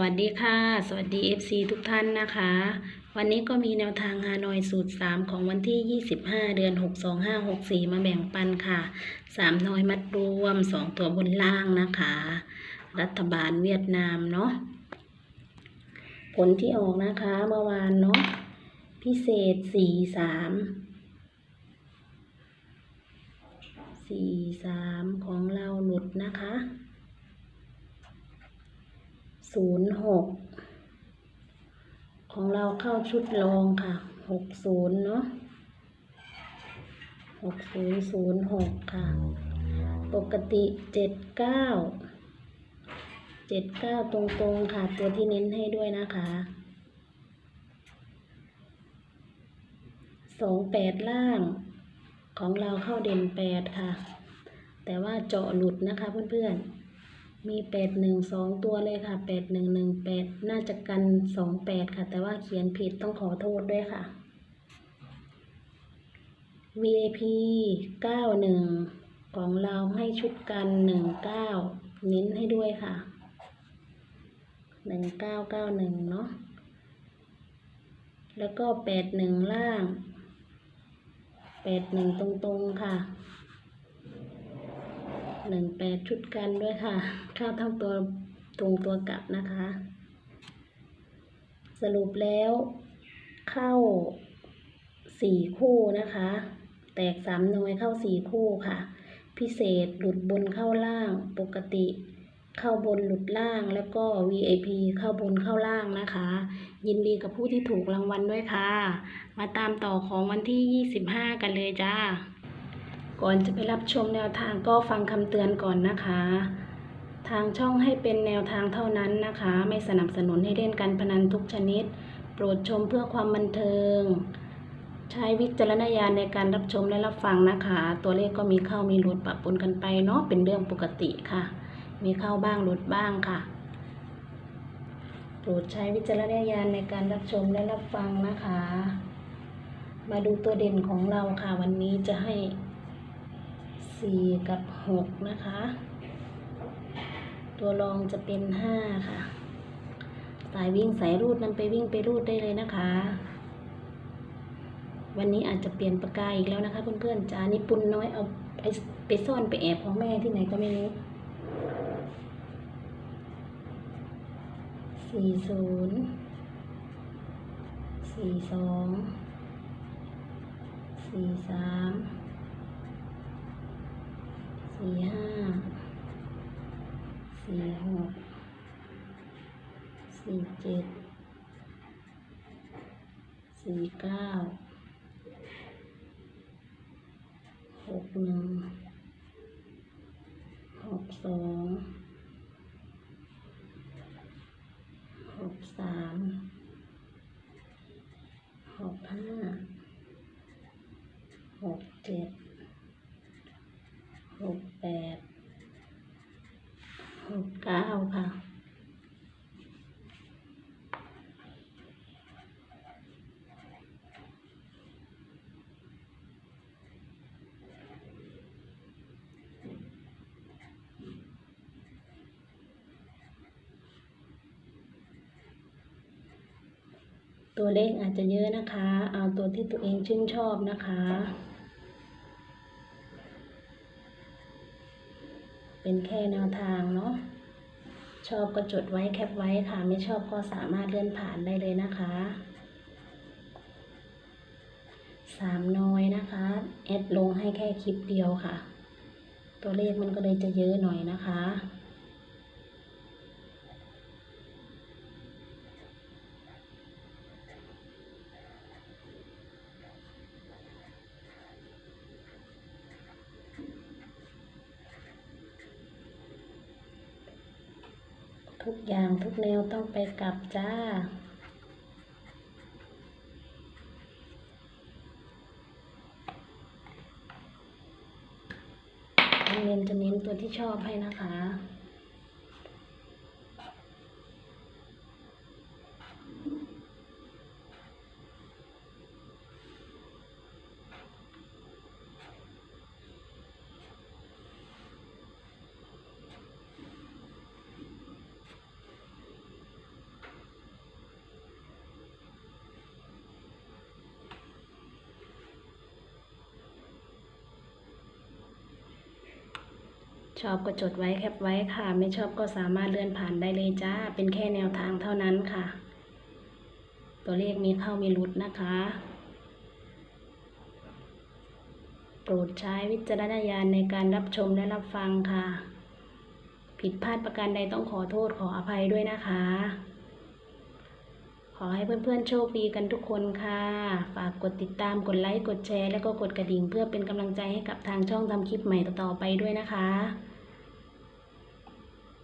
วัสดีค่ะ สวัสดี FC ทุกท่านนะคะ วันนี้ก็มีแนวทางฮานอยสูตร 3 ของวันที่ 25 เดือน 62564 มาแบ่งปันค่ะ 3 น้อยมัดรวม 2 ตัวบนล่างนะคะ รัฐบาลเวียดนามเนาะผลที่ออกนะคะเมื่อวานเนาะพิเศษ 4 3 4 3 ของเราหลุดนะคะ ศูนย์หกของเราเข้าชุดรองค่ะหกศูนย์เนาะหกศูนย์ศูนย์หกค่ะ ปกติเจ็ดเก้าเจ็ดเก้าตรงๆค่ะ ตัวที่เน้นให้ด้วยนะคะสองแปดล่างของเราเข้าเด่นแปดค่ะ แต่ว่าเจาะหลุดนะคะเพื่อนๆ มีแปดหนึ่งสองตัวเลยค่ะแปดหนึ่งหนึ่งแปดน่าจะกันสองแปดค่ะ แต่ว่าเขียนผิดต้องขอโทษด้วยค่ะ VIP เก้าหนึ่งของเราให้ชุดกันหนึ่งเก้าเน้นให้ด้วยค่ะหนึ่งเก้าเก้าหนึ่งเนาะแล้วก็แปดหนึ่งล่างแปดหนึ่งตรงๆค่ะ หนึ่งแปดชุดกันด้วยค่ะ เข้าทั้งตัวตรงตัวกลับนะคะ สรุปแล้วเข้าสี่คู่นะคะ แตกสามหน่วยเข้าสี่คู่ค่ะ พิเศษหลุดบนเข้าล่างปกติเข้าบนหลุดล่างแล้วก็ VIP เข้าบนเข้าล่างนะคะ ยินดีกับผู้ที่ถูกรางวัลด้วยค่ะ มาตามต่อของวันที่ 25 กันเลยจ้า ก่อนจะไปรับชมแนวทางก็ฟังคำเตือนก่อนนะคะ ทางช่องให้เป็นแนวทางเท่านั้นนะคะ ไม่สนับสนุนให้เล่นการพนันทุกชนิด โปรดชมเพื่อความบันเทิง ใช้วิจารณญาณในการรับชมและรับฟังนะคะ ตัวเลขก็มีเข้ามีหลุดปะปนกันไปเนาะเป็นเรื่องปกติค่ะ มีเข้าบ้างหลุดบ้างค่ะ โปรดใช้วิจารณญาณในการรับชมและรับฟังนะคะ มาดูตัวเด่นของเราค่ะวันนี้จะให้ สี่กับหกนะคะ ตัวรองจะเป็นห้าค่ะ สายวิ่งสายรูดนำไปวิ่งไปรูดได้เลยนะคะ วันนี้อาจจะเปลี่ยนปากกาอีกแล้วนะคะ เพื่อนๆจานี่ปุนน้อยเอาไปไปซ่อนไปแอบของแม่ที่ไหนก็ไม่รู้สี่ศูนย์สี่สองสี่สาม สี่ห้าสี่หกสี่เจ็ดสี่เก้าหกหนึ่งหกสองหกสาม หกห้า หกเจ็ด หกแปด หกเก้าค่ะ ตัวเลขอาจจะเยอะนะคะ เอาตัวที่ตัวเองชื่นชอบนะคะเป็นแค่แนวทางเนาะ ชอบก็จดไว้แคปไว้ค่ะ ไม่ชอบก็สามารถเลื่อนผ่านได้เลยนะคะสามน้อยนะคะแอดลงให้แค่คลิปเดียวค่ะ ตัวเลขมันก็เลยจะเยอะหน่อยนะคะ ทุกอย่างทุกแนวต้องไปกลับจ้า เน้นจะเน้นตัวที่ชอบให้นะคะ ชอบก็จดไว้แคปไว้ค่ะ ไม่ชอบก็สามารถเลื่อนผ่านได้เลยจ้า เป็นแค่แนวทางเท่านั้นค่ะ ตัวเลขมีเข้ามีหลุดนะคะโปรดใช้วิจารณญาณในการรับชมและรับฟังค่ะ ผิดพลาดประการใดต้องขอโทษขออภัยด้วยนะคะ ขอให้เพื่อนๆโชคดีกันทุกคนค่ะ ฝากกดติดตามกดไลค์กดแชร์ แล้วก็กดกระดิ่งเพื่อเป็นกำลังใจให้กับทางช่องทำคลิปใหม่ต่อๆไปด้วยนะคะ